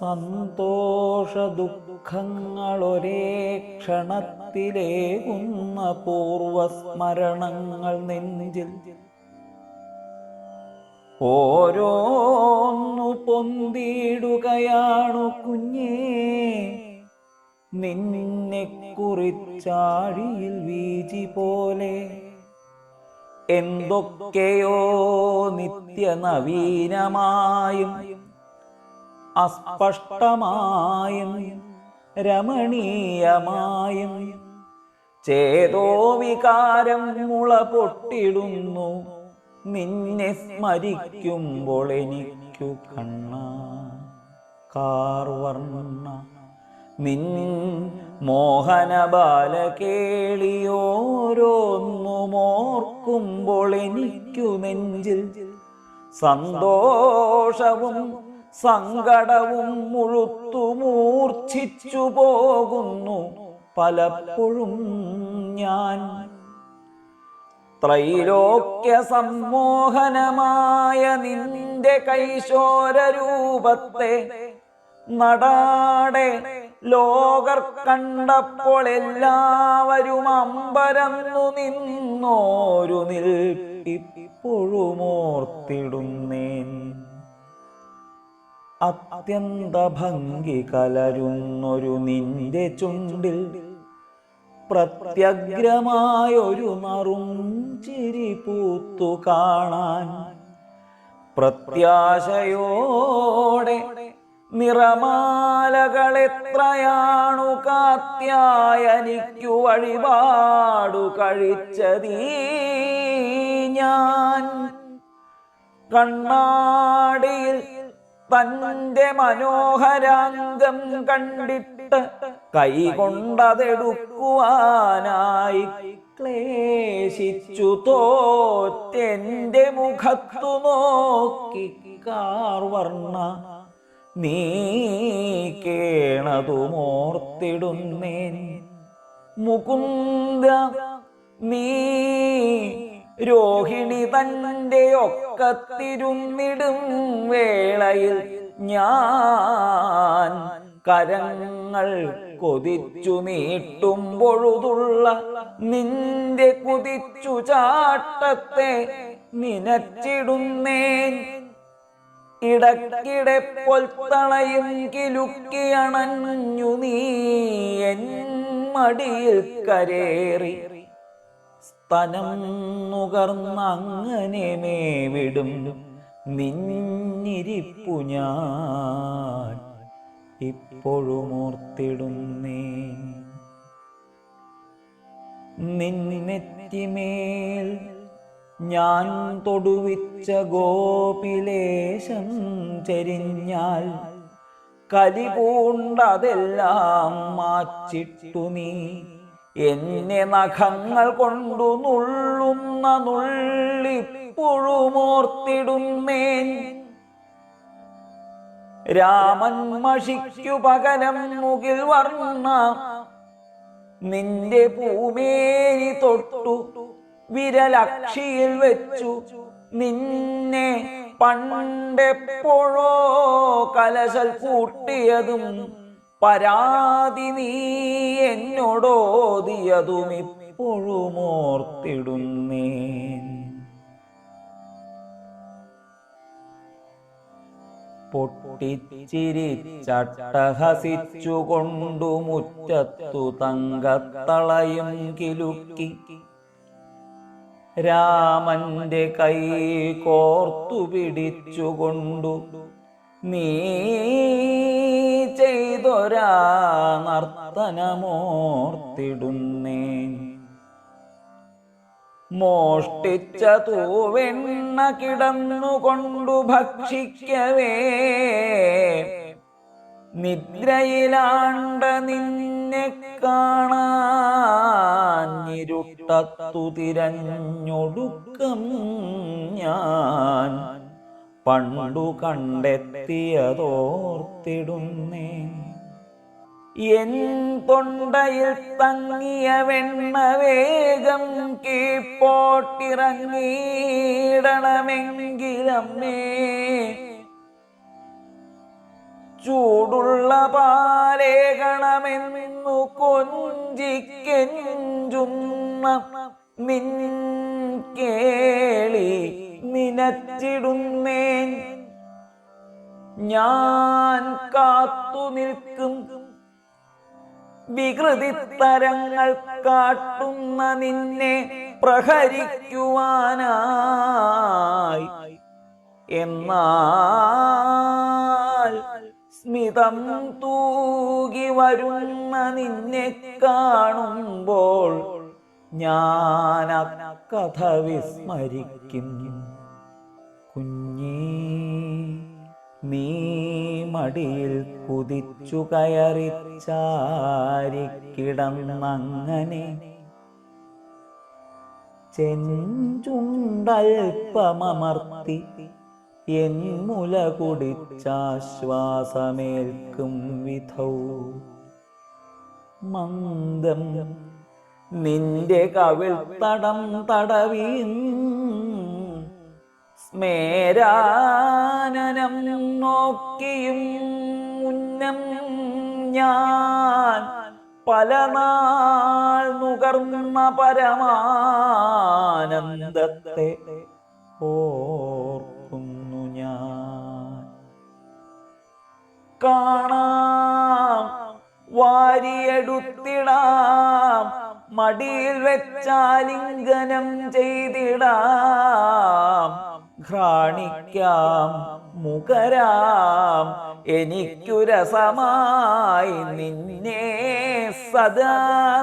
സന്തോഷ ദുഃഖങ്ങളൊരേ ക്ഷണത്തിലേകുന്ന പൂർവസ്മരണങ്ങൾ നെഞ്ചിൽ. ഓരോന്നു പൊന്തിയിടുകയാണു കുഞ്ഞേ നിന്നെ കുറിച്ചാഴിയിൽ വീജി പോലെ. എന്തൊക്കെയോ നിത്യനവീനമായും അസ്പഷ്ടമായും രമണീയമായും ചേതോ വികാരം മുള പൊട്ടിടുന്നു. നിന്നെ സ്മരിക്കുമ്പോൾ എനിക്കു കണ്ണ കാർവർണ. നിൻ മോഹന ബാലകേളിയോരോന്നുമോർക്കുമ്പോൾ എനിക്കു നെഞ്ചിൽ സന്തോഷവും സങ്കടവും മുഴുത്തു മൂർച്ഛിച്ചു പോകുന്നു പലപ്പോഴും ഞാൻ. ത്രൈലോക്യ സമ്മോഹനമായ നിന്റെ കൈശോര രൂപത്തെ നടാടെ ലോകർ കണ്ടപ്പോൾ എല്ലാവരും അമ്പരന്നു നിന്നോരു നിൽപ്പിപ്പോഴുമോർത്തിടുന്നേൻ അത്യന്ത ഭംഗി കലരുന്നൊരു നിന്റെ ചുണ്ടിൽ പ്രത്യഗ്രമായൊരു നറും ചിരി പൂത്തു കാണാൻ പ്രത്യാശയോടെ നിറമാലകളെത്രയാണു കാത്യായനിക്കു വഴിപാടു കഴിച്ചതീ ഞാൻ. കണ്ണാടിയിൽ തന്റെ മനോഹരാംഗം കണ്ടിട്ട് കൈകൊണ്ടതെടുക്കുവാനായി ക്ലേശിച്ചു തോറ്റെന്റെ മുഖത്തു നോക്കി കാർവർണ നീ കേണതുമോർത്തിടുന്നേൻ. മുകുന്ദ നീ രോഹിണി തന്റെ ഒക്കത്തിരുന്നിടും വേളയിൽ ഞാൻ കരങ്ങൾ കൊതിച്ചു നീട്ടും പൊഴുതുള്ള നിന്റെ കുതിച്ചു ചാട്ടത്തെ നിനച്ചിടുന്നേൻ. ഇടക്കിടെ പൊൽത്തളയും കിലുക്കിയണഞ്ഞു നീ എൻ മടിയിൽ കരേറി സ്തനം നുകർന്നങ്ങനെ മേവിടും നിന്നിരിപ്പു ഞാൻ ഇപ്പോഴും ഓർത്തിടുന്നേ നിന്നെത്തിമേൽ ഞാൻ തൊടുവിച്ച ഗോപിലേശം ചരിഞ്ഞാൽ കലി പൂണ്ടതെല്ലാം മാച്ചിട്ടു നീ. എന്നെ നഖങ്ങൾ കൊണ്ടു നുള്ളുന്ന നുള്ളിപ്പുഴുമോർത്തിടുന്നേൻ രാമൻ മഷിക്കു പകരം മുകിൽ വർണ. നിന്റെ പൂമേനി തൊട്ടു വിരലക്ഷിയിൽ വെച്ചു. നിന്നെ പണ്ടെപ്പോഴോ കലശൽ കൂട്ടിയതും പരാതി നീ എന്നോടോതിയതും ഇപ്പോഴും ഓർത്തിടുന്നേ പൊട്ടിച്ചിരിച്ചട്ടഹസിച്ചുകൊണ്ടു മുറ്റത്തു തങ്കത്തളയും കിലുക്കി. രാമന്റെ കൈ കോർത്തു പിടിച്ചുകൊണ്ടു നീ ചെയ്തൊരാ നർത്തനമോർത്തിടുന്നേ. മോഷ്ടിച്ച തൂവെണ്ണ കിടന്നുകൊണ്ടു ഭക്ഷിക്കവേ. നിദ്രയിലാണ്ട നിന്നെ കാണാൻ ഇരുട്ടത്തു തിരഞ്ഞൊടുക്കം ഞാൻ. പണ്ടു കണ്ടെത്തിയതോർത്തിടുന്നേ. എൻ തൊണ്ടയിൽ തങ്ങിയ വെണ്ണ വേഗം കീപ്പോട്ടിറങ്ങിയിടണമെങ്കിലമ്മേ ചൂടുള്ള പാലേകണമെന്നു കൊഞ്ചിക്കെഞ്ചുന്ന നിൻ കേളി. നിനച്ചിടുന്നേൻ. ഞാൻ കാത്തു നിൽക്കും. വികൃതി തരങ്ങൾ കാട്ടുന്ന നിന്നെ പ്രഹരിക്കുവാനായി. എന്നാൽ സ്മിതം തൂകി വരുന്ന നിന്നെ കാണുമ്പോൾ ഞാൻ കഥ വിസ്മരിക്കും. നീ മടിയിൽ കുതിച്ചു കയറി ചാരിക്കിടന്നങ്ങനെ ചെഞ്ചുണ്ടൽപ്പമർത്തി എൻ മുല കുടിച്ചാശ്വാസമേൽക്കും വിധൗ. മന്ദം നിന്റെ കവിൾ തടം തടവീം സ്മേരാനനം നോക്കിയും ഉന്നം ഞാൻ പല നാൾ നുകർന്ന പരമാനന്ദത്തെ ഓർക്കുന്നു ഞാൻ. കാണാം വാരിയെടുത്തിടാം മടിയിൽ വെച്ചാലിംഗനം ചെയ്തിടാം. ഘ്രാണിക്കാം മുഖരാം. എനിക്കു രസമായി നിന്നെ സദാ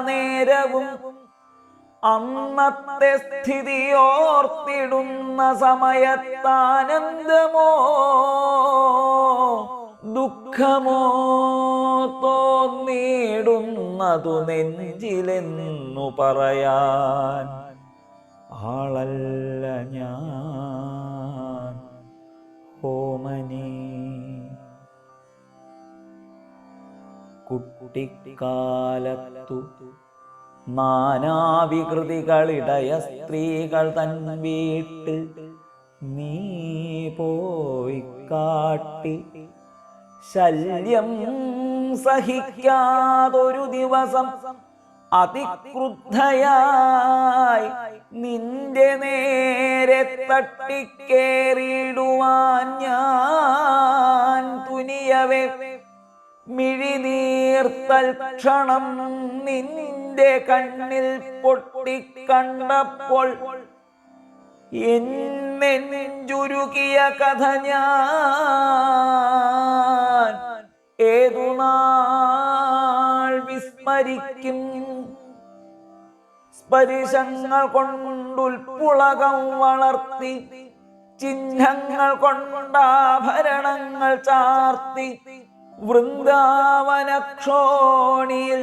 നേരവും. അന്നത്തെ സ്ഥിതിയോർത്തിടുന്ന സമയത്താനന്ദമോ ദുഃഖമോ തോന്നിയിടുന്നതു നെഞ്ചിലെന്നു പറയാൻ ആളല്ല ഞാൻ. ഹോമനേ കുട്ടിക്കാലത്തു നാനാവികൃതികളിടയ സ്ത്രീകൾ തൻ വീട്ടിൽ നീ പോയി കാട്ടി ശല്യം സഹിക്കാതൊരു ദിവസം അതിക്രുദ്ധയായി നിന്റെ നേരെ തട്ടിക്കേറിയിടുവാൻ ഞാൻ തുനിയവേ. മിഴിനീർത്തൽ ക്ഷണം നിന്റെ കണ്ണിൽ പൊട്ടിക്കണ്ടപ്പോൾ എന്നെഞ്ചുരുകിയ കഥ ഞാൻ ഏതു നാൾ വിസ്മരിക്കും സ്പരിശങ്ങൾ കൊണ്ടുൽപ്പുളകം വളർത്തി ചിഹ്നങ്ങൾ കൊണ്ടാഭരണങ്ങൾ ചാർത്തി വൃന്ദാവനക്ഷോണിയിൽ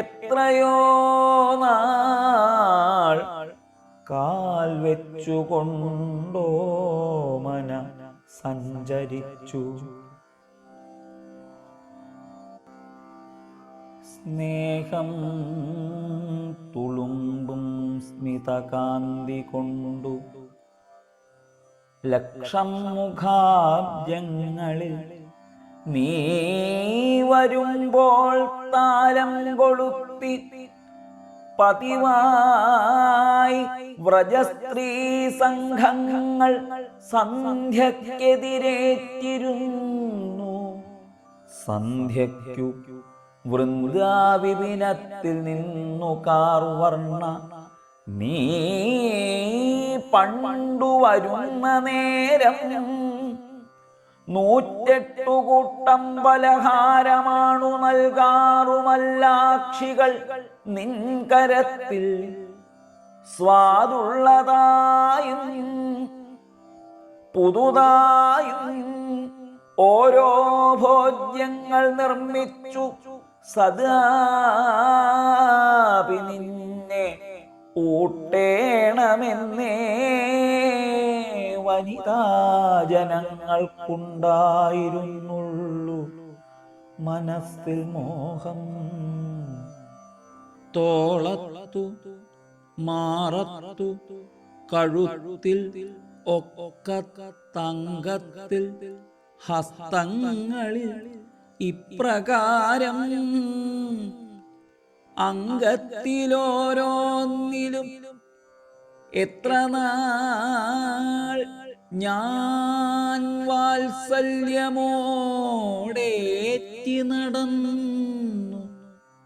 എത്രയോ നാൾ കാൽ വെച്ചുകൊണ്ടോ മന സഞ്ചരിച്ചു. സ്നേഹം തുളുമ്പും സ്മിതകാന്തി കൊണ്ടു ലക്ഷം മുഖാബ്ജങ്ങളിൽ നീ വരുമ്പോൾ താലം കൊളുത്തി പതിവായി വ്രജസ്ത്രീ സംഘങ്ങൾ സന്ധ്യക്കെതിരേറ്റിരുന്നു. സന്ധ്യയ്ക്കു വൃന്ദാവിപിനത്തിൽ നിന്നു കാർവർണ നീ പണ്ടു വരുന്ന നേരം നൂറ്റെട്ടു കൂട്ടം പലഹാരമാണു നൽകാറുമല്ലാക്ഷികൾ നിൻകരത്തിൽ സ്വാദുള്ളതായും പുതുതായും ഓരോ ഭോജ്യങ്ങൾ നിർമ്മിച്ചു. സദാപി നിന്നെ ഊട്ടേണമെന്നേ വനിതാ ജനങ്ങൾക്കുണ്ടായിരുന്നുള്ളു. മനസ്സിൽ മോഹം തോളത്തു മാറത്തു കഴുത്തിൽ ഒക്കെ തങ്കത്തിൽ ഹസ്തങ്ങളിൽ ഇപ്രകാരം അംഗത്തിലോരോന്നിലും എത്ര നാൾ ഞാൻ വാത്സല്യമോടേറ്റി നടന്നു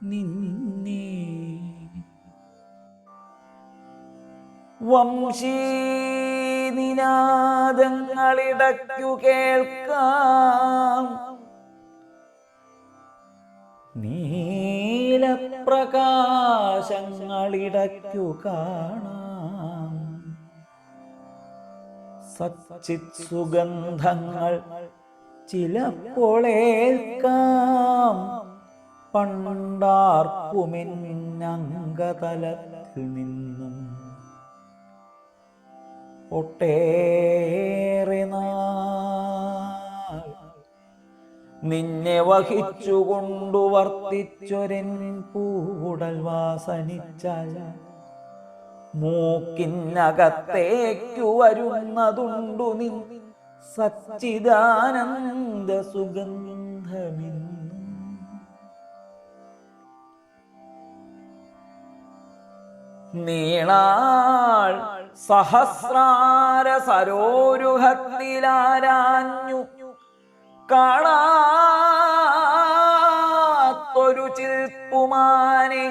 നിന്നെ. വംശീനിനാദങ്ങളിടയ്ക്കു കേൾക്കാം. നീലപ്രകാശങ്ങളിടയ്ക്കു കാണാം. സച്ചിത് സുഗന്ധങ്ങൾ ചിലപ്പോളേൽക്കാം പണ്ടാർക്കുമിന്നങ്കതലത്തിൽ നിന്നും ഒട്ടേറെ നിന്നെ വഹിച്ചുകൊണ്ടു വർത്തിച്ചൊരൻ പൂടൽ വാസനിച്ചാൽ മൂക്കിനകത്തേക്കു വരുന്നതുണ്ടു നിൻ സച്ചിദാനന്ദ സുഗന്ധമിന്ന് സഹസ്രാര സരോരുഹത്തിലാരാഞ്ഞു. കാണാത്തൊരു ചിൽപ്പുമാനെ.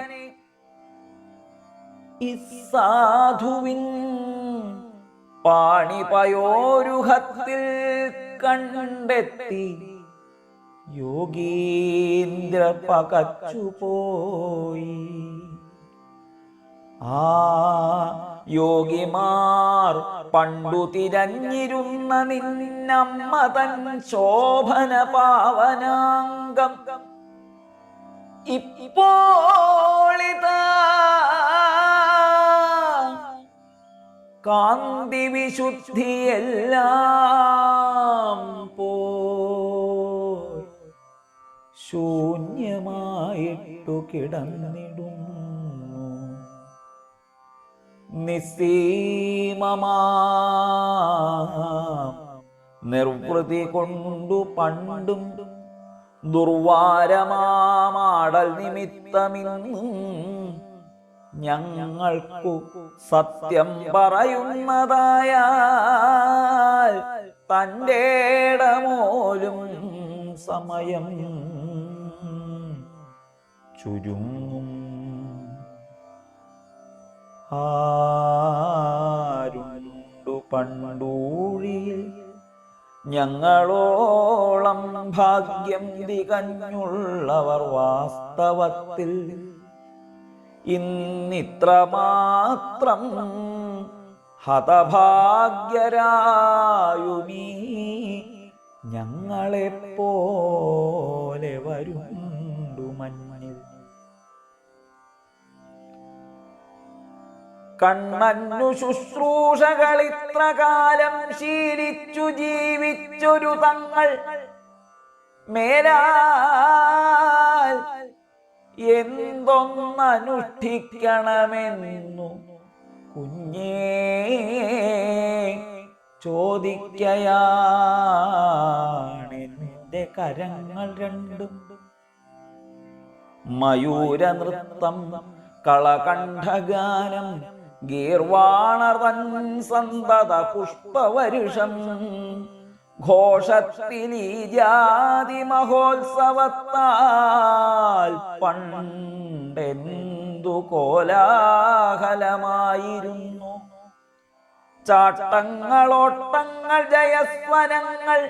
ഇസാധുവിൻ പാണിപയോരുഹത്തിൽ കണ്ടെത്തി. യോഗീന്ദ്ര പകച്ചുപോയി ആ യോഗിമാർ പണ്ടു തിരഞ്ഞിരുന്ന നിന്നമ്മ തൻ ശോഭന പാവനാംഗം കാന്തി വിശുദ്ധിയെല്ലാം പോയി ശൂന്യമായിട്ടു കിടന്നിടുന്നു. നിസ്സീമമാ നിർവൃതി കൊണ്ടു പണ്ടും ദുർവാരമാടൽ നിമിത്തമിന്നും ഞങ്ങൾക്കു സത്യം പറയുന്നതായ തന്റെ ഇടമോലും സമയം ചുരുങ്ങും. ആരുണ്ടു പണ്ടൂഴിയിൽ ഞങ്ങളോളം ഭാഗ്യം തികഞ്ഞുള്ളവർ വാസ്തവത്തിൽ ഇന്നിത്ര മാത്രം ഹതഭാഗ്യരായുമീ ഞങ്ങളെപ്പോലെ വരുണ്ടു മഞ്ഞിൽ. കണ്ണന്നു ശുശ്രൂഷകളിത്രകാലം ശീലിച്ചു ജീവിച്ചൊരു തങ്ങൾ മേലാൽ എന്തൊന്നനുഷ്ഠിക്കണമെന്നു കുഞ്ഞേ ചോദിക്കയാണെന്റെ കരങ്ങൾ രണ്ടും. മയൂരനൃത്തം കളകണ്ഠഗാനം ഗീർവാണതൻ സന്തത പുഷ്പവരുഷം. ഘോഷത്തിലീ ജാതി മഹോത്സവത്താൽ പണ്ടെന്തു കോലാഹലമായിരുന്നു. ചാട്ടങ്ങളോട്ടങ്ങൾ ജയസ്വരങ്ങൾ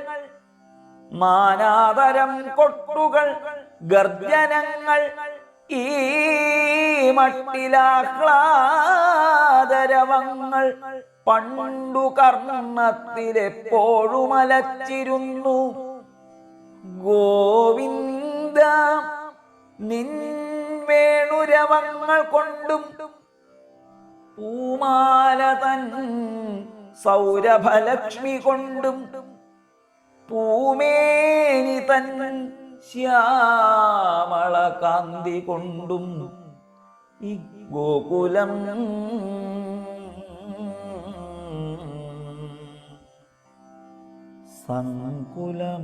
മാനാതരം കൊട്ടുകൾ ഗർജനങ്ങൾ ഈ മട്ടിലാഹ്ലാദരവങ്ങൾ പണ്ടു കർണത്തിലെപ്പോഴും അലച്ചിരുന്നു. ഗോവിന്ദ നിൻ വേണുരവങ്ങൾ കൊണ്ടും പൂമാല തൻ സൗരഭലക്ഷ്മി കൊണ്ടും പൂമേനി തൻ ശ്യാമള കാന്തി കൊണ്ടും ഈ ഗോകുലം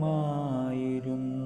സങ്കുലമായിരുന്നു.